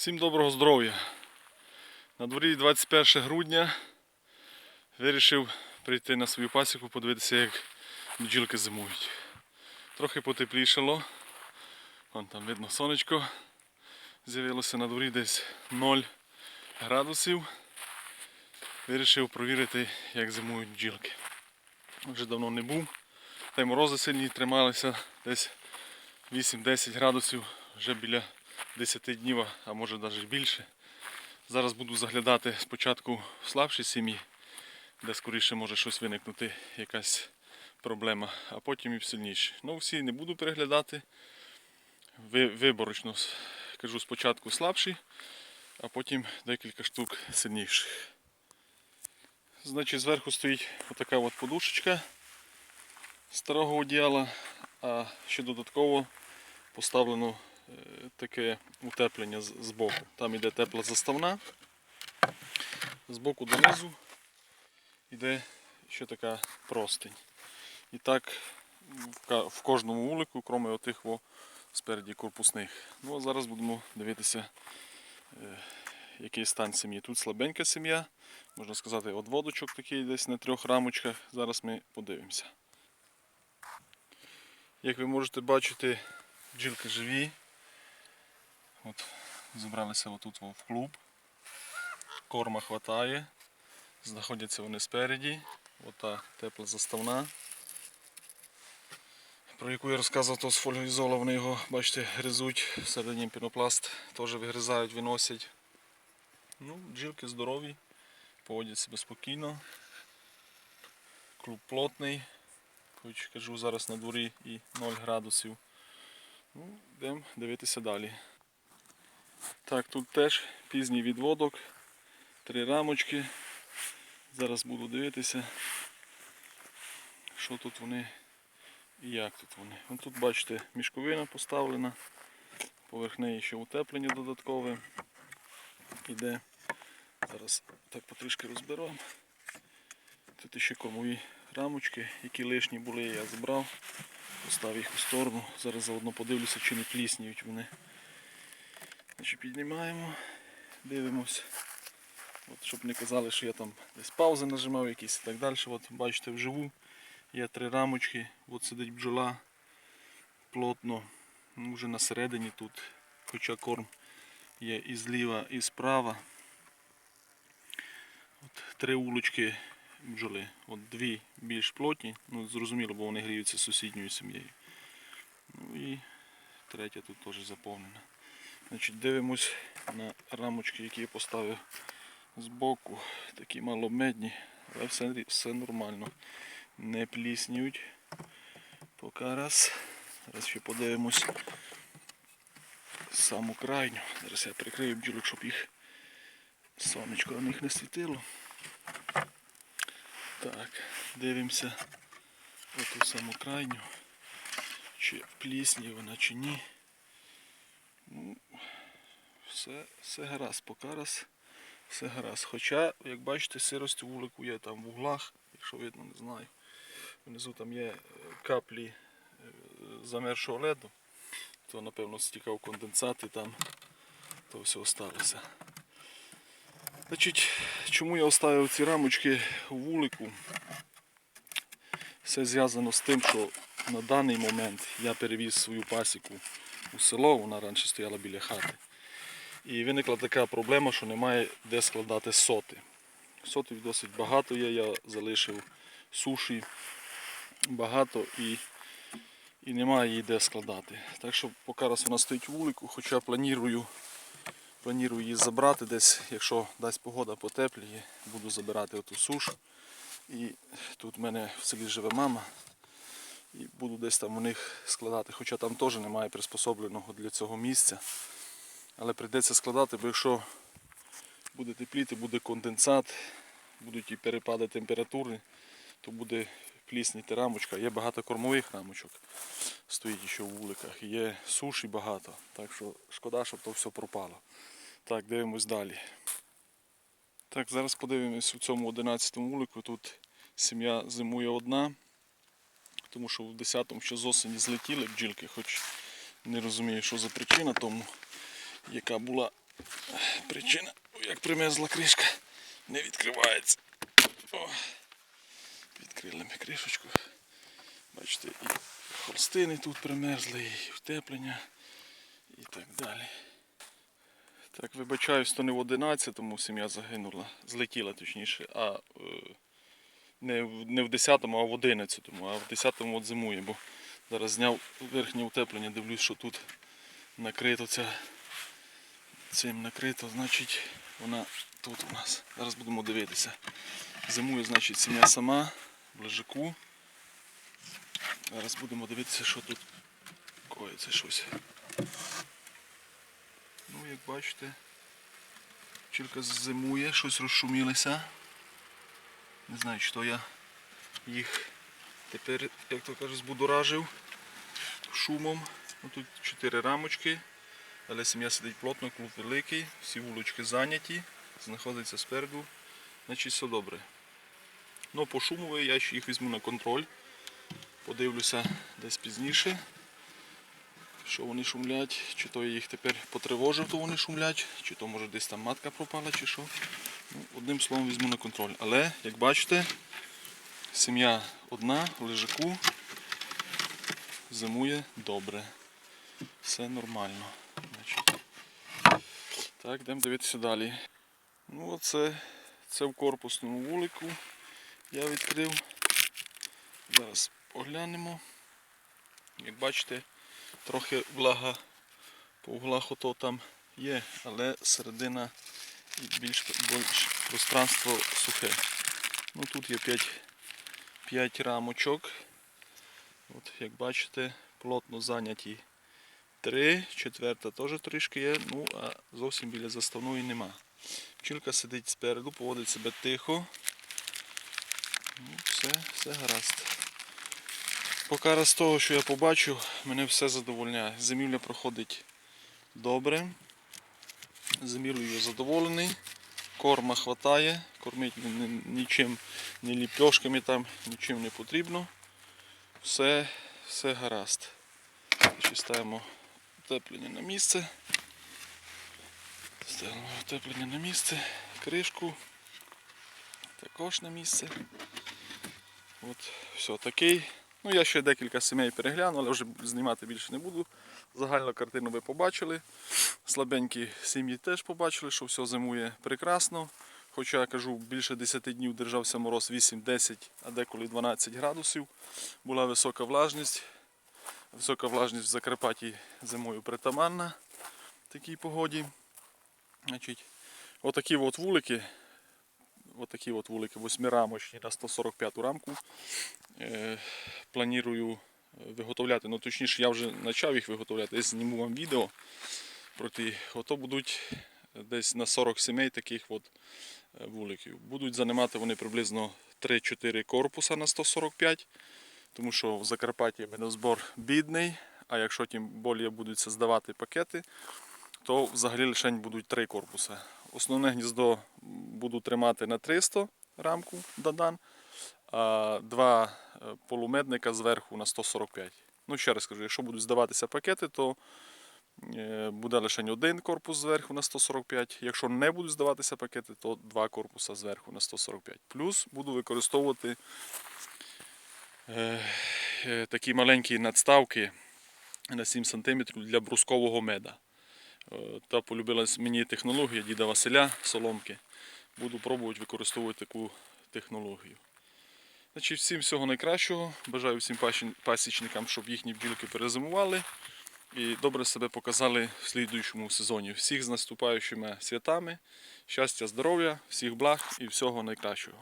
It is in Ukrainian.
Всім доброго здоров'я. На дворі 21 грудня вирішив прийти на свою пасіку, подивитися, як бджілки зимують. Трохи потеплішало. Вон там видно сонечко. З'явилося на дворі десь 0 градусів. Вирішив провірити, як зимують бджілки. Вже давно не був. Та й морози сильні трималися десь 8-10 градусів вже біля 10 днів, а може навіть більше. Зараз буду заглядати спочатку в слабші сім'ї, де скоріше може щось виникнути, якась проблема, а потім і в сильніші. Ну, всі не буду переглядати. Ви- Виборочно кажу спочатку слабші, а потім декілька штук сильніших. Значить, зверху стоїть отака от подушечка старого одіяла, а ще додатково поставлено таке утеплення з боку. Там йде тепла заставна. З боку донизу йде ще така простень. І так в кожному вулику, крім отих спереді корпусних. Ну а зараз будемо дивитися, е, який стан сім'ї. Тут слабенька сім'я, можна сказати, одводочок такий десь на трьох рамочках. Зараз ми подивимося. Як ви можете бачити, бджілки живі. От, зібралися отут в клуб. Корма хватає. Знаходяться вони спереді. Ота тепла заставна. Про яку я розказував, то з фольгоізола вони його, бачите, гризуть, всередині пінопласт теж вигризають, виносять. Ну, бджілки здорові, поводять себе спокійно. Клуб плотний. Хоч кажу зараз на дворі і 0 градусів. Ну, йдемо дивитися далі. Так, тут теж пізній відводок, три рамочки. Зараз буду дивитися, що тут вони і як тут вони. Тут бачите, мішковина поставлена, поверх неї ще утеплення додаткове. Іде. Зараз так потрішки розберемо. Тут ще кормові рамочки, які лишні були, я забрав, поставив їх у сторону. Зараз заодно подивлюся, чи не плісніють вони. Значить, піднімаємо, дивимось. От, щоб не казали, що я там десь паузи нажимав якісь і так далі. От, бачите, вживу є три рамочки, от сидить бджола плотно, ну, вже на середині тут, хоча корм є і зліва, і справа. От, три улочки бджоли. От дві більш плотні, ну зрозуміло, бо вони гріються з сусідньою сім'єю. Ну і третя тут теж заповнена. Значить, дивимось на рамочки, які я поставив збоку. Такі маломедні, але все, все нормально. Не пліснюють. Поки раз. Зараз ще подивимось саму крайню. Зараз я прикрию бджілок, щоб їх сонечко на них не світило. Так, дивимося оту саму крайню. Чи плісні вона чи ні. Все, все гаразд, поки раз все гаразд. Хоча, як бачите, сирость вулику є там в углах, якщо видно, не знаю. Внизу там є е, каплі е, замершого леду, то напевно стікав конденсат і там то все осталося. Значить, чому я оставив ці рамочки у вулику? Все зв'язано з тим, що на даний момент я перевіз свою пасіку у село, вона раніше стояла біля хати. І виникла така проблема, що немає де складати соти. Сотів досить багато є, я залишив суші багато і, і немає її де складати. Так що поки раз вона стоїть у вулику, хоча планую, планую її забрати десь, якщо дасть погода потепліє, буду забирати оту суш. І тут в мене в селі живе мама. І буду десь там у них складати, хоча там теж немає приспособленого для цього місця. Але прийдеться складати, бо якщо буде тепліти, буде конденсат, будуть і перепади температури, то буде плісніти рамочка. Є багато кормових рамочок, стоїть ще в вуликах. Є суші багато, так що шкода, щоб то все пропало. Так, дивимось далі. Так, зараз подивимось у цьому 11 вулику. Тут сім'я зимує одна, тому що в 10-му ще з осені злетіли бджілки, хоч не розумію, що за причина тому, яка була Причина, як примерзла кришка, не відкривається. О, відкрили ми кришечку. Бачите, і холстини тут примерзли, і утеплення, і так далі. Так, вибачаюсь, то не в 11-му сім'я загинула, злетіла точніше, а е, не, в- не в 10-му, а в 11-му, а в 10-му от зимує, бо зараз зняв верхнє утеплення, дивлюсь, що тут накрито ця, цим накрито, значить вона тут у нас. Зараз будемо дивитися. Зимує, значить, сім'я сама в лежаку. Зараз будемо дивитися, що тут коїться щось. Ну, як бачите, пчілка зимує, щось розшумілися. Не знаю, чи то я їх тепер, як то кажуть, збудоражив шумом. Ну, тут чотири рамочки, але сім'я сидить плотно, клуб великий, всі вулочки зайняті, знаходиться спереду, значить все добре. Ну, по шумові я ще їх візьму на контроль. Подивлюся десь пізніше, що вони шумлять, чи то я їх тепер потривожив, то вони шумлять, чи то може десь там матка пропала, чи що. Ну, одним словом візьму на контроль. Але, як бачите, сім'я одна лежаку зимує добре. Все нормально. Так, йдемо дивитися далі. Ну, оце це в корпусному вулику я відкрив. Зараз поглянемо. Як бачите, трохи влага по углах ото там є, але середина і більш, більш пространство сухе. Ну, тут є 5, 5 рамочок. От, як бачите, плотно зайняті три, четверта теж трішки є, ну а зовсім біля заставної нема. Пчілка сидить спереду, поводить себе тихо. Ну, все, все гаразд. Поки з того, що я побачу, мене все задовольняє. Зимівля проходить добре. Зимівлею задоволений. Корма хватає, ні- нічим, ні ліпьошками там, нічим не потрібно. Все, все гаразд. Ще ставимо утеплення на місце. Ставимо утеплення на місце, кришку також на місце. От, все, такий. Ну, я ще декілька сімей перегляну, але вже знімати більше не буду. Загальну картину ви побачили. Слабенькі сім'ї теж побачили, що все зимує прекрасно. Хоча я кажу, більше 10 днів держався мороз 8-10, а деколи 12 градусів. Була висока влажність. Висока влажність в Закарпатті зимою притаманна в такій погоді. Значить, отакі от вулики, отакі от вулики восьмирамочні на 145 рамку. Е, планую виготовляти. Ну, точніше, я вже почав їх виготовляти. Я зніму вам відео про ті. Ото будуть десь на 40 сімей таких от е, вуликів. Будуть займати вони приблизно 3-4 корпуса на 145, тому що в Закарпатті медозбор бідний, а якщо тим більше будуть здавати пакети, то взагалі лише будуть 3 корпуси. Основне гніздо буду тримати на 300 рамку дадан, а два е, полумедника зверху на 145. Ну, ще раз кажу, якщо будуть здаватися пакети, то е, буде лише один корпус зверху на 145. Якщо не будуть здаватися пакети, то два корпуса зверху на 145. Плюс буду використовувати такі маленькі надставки на 7 см для брускового меда. Е, Та полюбилась мені технологія діда Василя соломки. Буду пробувати використовувати таку технологію. Значить, всім всього найкращого. Бажаю всім пасічникам, щоб їхні бджілки перезимували і добре себе показали в слідуючому сезоні. Всіх з наступаючими святами, щастя, здоров'я, всіх благ і всього найкращого.